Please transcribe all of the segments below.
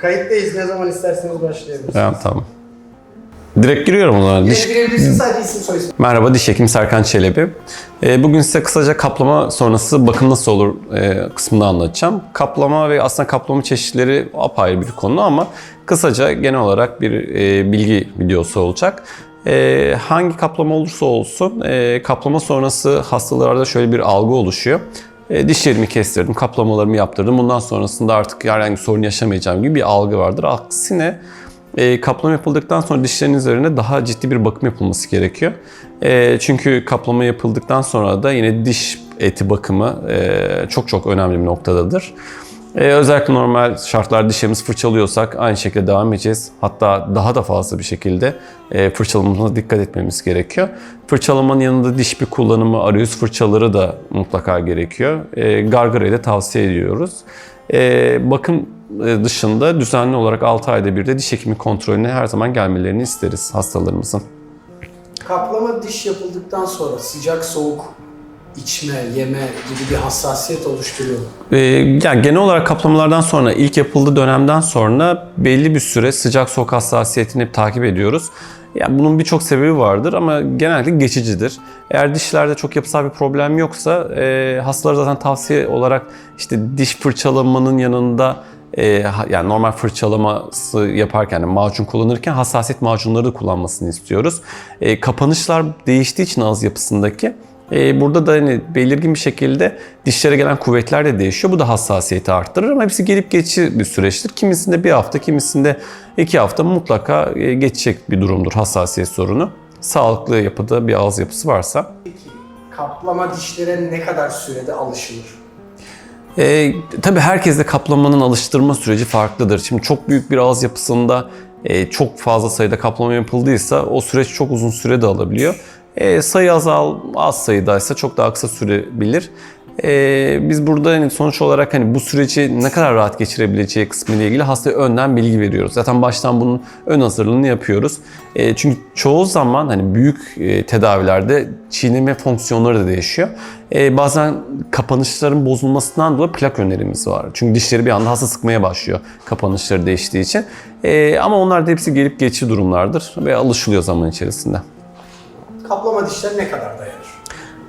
Kayıttayız. Ne zaman isterseniz başlayabiliriz. Tamam tamam. Direkt giriyorum o zaman. Diş, Girebilirsin sadece isim soy isim. Merhaba, diş hekim Serkan Çelebi. Ee, Bugün size kısaca kaplama sonrası bakım nasıl olur e, kısmını anlatacağım. Kaplama ve aslında kaplama çeşitleri apayrı bir konu ama kısaca genel olarak bir e, bilgi videosu olacak. E, Hangi kaplama olursa olsun e, kaplama sonrası hastalarda şöyle bir algı oluşuyor. E, dişlerimi kestirdim, kaplamalarımı yaptırdım. Bundan sonrasında artık herhangi bir sorun yaşamayacağım gibi bir algı vardır. Aksine e, kaplama yapıldıktan sonra dişlerin üzerine daha ciddi bir bakım yapılması gerekiyor. E, çünkü kaplama yapıldıktan sonra da yine diş eti bakımı e, çok çok önemli bir noktadadır. E, özellikle normal şartlarda dişlerimizi fırçalıyorsak aynı şekilde devam edeceğiz. Hatta daha da fazla bir şekilde e, fırçalamamıza dikkat etmemiz gerekiyor. Fırçalamanın yanında diş bir kullanımı, arayüz fırçaları da mutlaka gerekiyor. E, gargarayı da tavsiye ediyoruz. E, bakım e, dışında düzenli olarak 6 ayda bir de diş hekimi kontrolüne her zaman gelmelerini isteriz hastalarımızın. Kaplama diş yapıldıktan sonra sıcak soğuk içme, yeme gibi bir hassasiyet oluşturuyor. Ee, yani genel olarak kaplamalardan sonra ilk yapıldığı dönemden sonra belli bir süre sıcak soğuk hassasiyetini hep takip ediyoruz. Yani bunun birçok sebebi vardır ama genellikle geçicidir. Eğer dişlerde çok yapısal bir problem yoksa e, hastalara zaten tavsiye olarak işte diş fırçalamanın yanında e, yani normal fırçalaması yaparken yani macun kullanırken hassasiyet macunları da kullanmasını istiyoruz. E, kapanışlar değiştiği için ağız yapısındaki e, burada da hani belirgin bir şekilde dişlere gelen kuvvetler de değişiyor. Bu da hassasiyeti arttırır ama hepsi gelip geçici bir süreçtir. Kimisinde bir hafta, kimisinde iki hafta mutlaka e, geçecek bir durumdur hassasiyet sorunu. Sağlıklı yapıda bir ağız yapısı varsa. Peki kaplama dişlere ne kadar sürede alışılır? E, tabii herkeste kaplamanın alıştırma süreci farklıdır. Şimdi çok büyük bir ağız yapısında e, çok fazla sayıda kaplama yapıldıysa o süreç çok uzun süre de alabiliyor. E, sayı azal, az sayıdaysa çok daha kısa sürebilir. E, biz burada hani sonuç olarak hani bu süreci ne kadar rahat geçirebileceği kısmı ile ilgili hastaya önden bilgi veriyoruz. Zaten baştan bunun ön hazırlığını yapıyoruz. E, çünkü çoğu zaman hani büyük e, tedavilerde çiğneme fonksiyonları da değişiyor. E, bazen kapanışların bozulmasından dolayı plak önerimiz var. Çünkü dişleri bir anda hasta sıkmaya başlıyor kapanışları değiştiği için. E, ama onlar da hepsi gelip geçici durumlardır ve alışılıyor zaman içerisinde. Kaplama dişler ne kadar dayanır?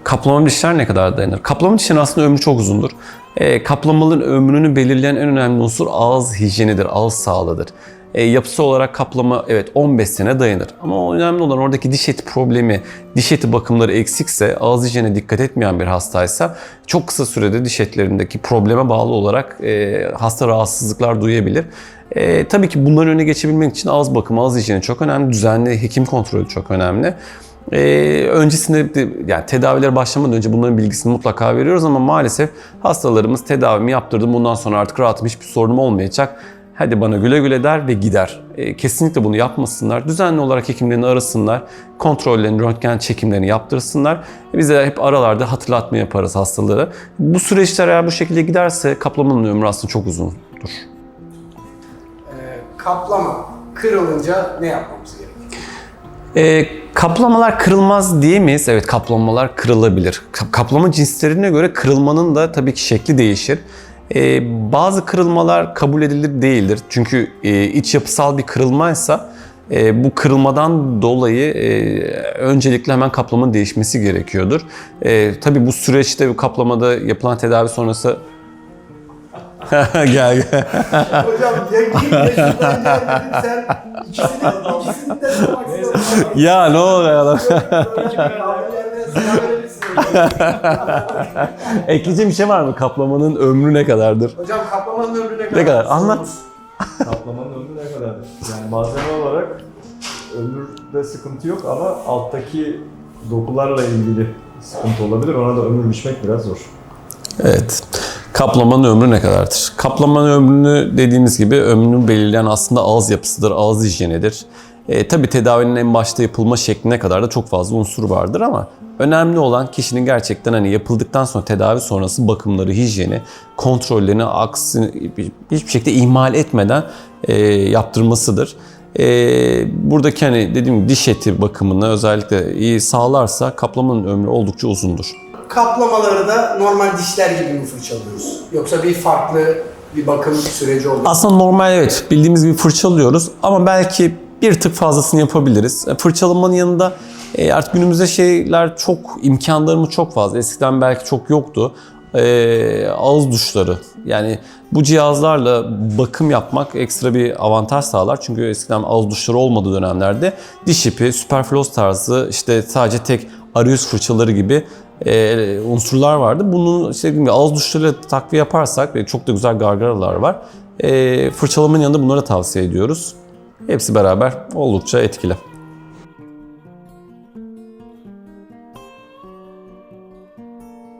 Kaplama dişler ne kadar dayanır? Kaplama dişlerin aslında ömrü çok uzundur. E, kaplamaların ömrünü belirleyen en önemli unsur ağız hijyenidir, ağız sağlığıdır. E, yapısı olarak kaplama evet 15 sene dayanır. Ama önemli olan oradaki diş eti problemi, diş eti bakımları eksikse, ağız hijyenine dikkat etmeyen bir hastaysa çok kısa sürede diş etlerindeki probleme bağlı olarak e, hasta rahatsızlıklar duyabilir. E, tabii ki bunların önüne geçebilmek için ağız bakımı, ağız hijyeni çok önemli. Düzenli hekim kontrolü çok önemli. Ee, öncesinde de- yani tedavilere başlamadan önce bunların bilgisini mutlaka veriyoruz ama maalesef hastalarımız tedavimi yaptırdım bundan sonra artık rahatım hiçbir sorunum olmayacak. Hadi bana güle güle der ve gider. Ee, kesinlikle bunu yapmasınlar. Düzenli olarak hekimlerini arasınlar. Kontrollerini, röntgen çekimlerini yaptırsınlar. Biz de hep aralarda hatırlatma yaparız hastalara. Bu süreçler eğer bu şekilde giderse kaplamanın ömrü aslında çok uzundur. Ee, kaplama kırılınca ne yapmamız gerekiyor? E, kaplamalar kırılmaz diyemeyiz. Evet kaplamalar kırılabilir. Ka- Kaplama cinslerine göre kırılmanın da tabii ki şekli değişir. E, bazı kırılmalar kabul edilir değildir. Çünkü e, iç yapısal bir kırılmaysa e, bu kırılmadan dolayı e, öncelikle hemen kaplamanın değişmesi gerekiyordur. E, tabii bu süreçte bu kaplamada yapılan tedavi sonrası gel gel. Hocam ya git ya şuradan gel dedim sen ikisini, ikisini de sormak istiyorum. ya ne adam? Sıra verebilirsin hocam. Ekleyeceğim bir şey var mı? Kaplamanın ömrü ne kadardır? Hocam kaplamanın ömrü ne kadar? Ne kadar? Anlat. Kaplamanın ömrü ne kadardır? Yani malzeme olarak ömürde sıkıntı yok ama alttaki dokularla ilgili sıkıntı olabilir. Ona da ömür biçmek biraz zor. Evet. Kaplamanın ömrü ne kadardır? Kaplamanın ömrünü dediğimiz gibi ömrünü belirleyen aslında ağız yapısıdır, ağız hijyenidir. E, tabii tedavinin en başta yapılma şekline kadar da çok fazla unsur vardır ama önemli olan kişinin gerçekten hani yapıldıktan sonra tedavi sonrası bakımları, hijyeni, kontrollerini aksi hiçbir şekilde ihmal etmeden e, yaptırmasıdır. E, buradaki hani dediğim gibi diş eti bakımını özellikle iyi sağlarsa kaplamanın ömrü oldukça uzundur. Kaplamaları da normal dişler gibi mi fırçalıyoruz? Yoksa bir farklı bir bakım süreci oluyor. Aslında normal evet bildiğimiz gibi fırçalıyoruz ama belki bir tık fazlasını yapabiliriz. E, Fırçalamanın yanında e, artık günümüzde şeyler çok, imkanlarımız çok fazla. Eskiden belki çok yoktu. E, ağız duşları yani bu cihazlarla bakım yapmak ekstra bir avantaj sağlar. Çünkü eskiden ağız duşları olmadığı dönemlerde diş ipi, superfloss tarzı işte sadece tek arayüz fırçaları gibi e, unsurlar vardı. Bunu işte ağız duşlarıyla takviye yaparsak ve çok da güzel gargaralar var. E, fırçalamanın yanında bunları tavsiye ediyoruz. Hepsi beraber oldukça etkili.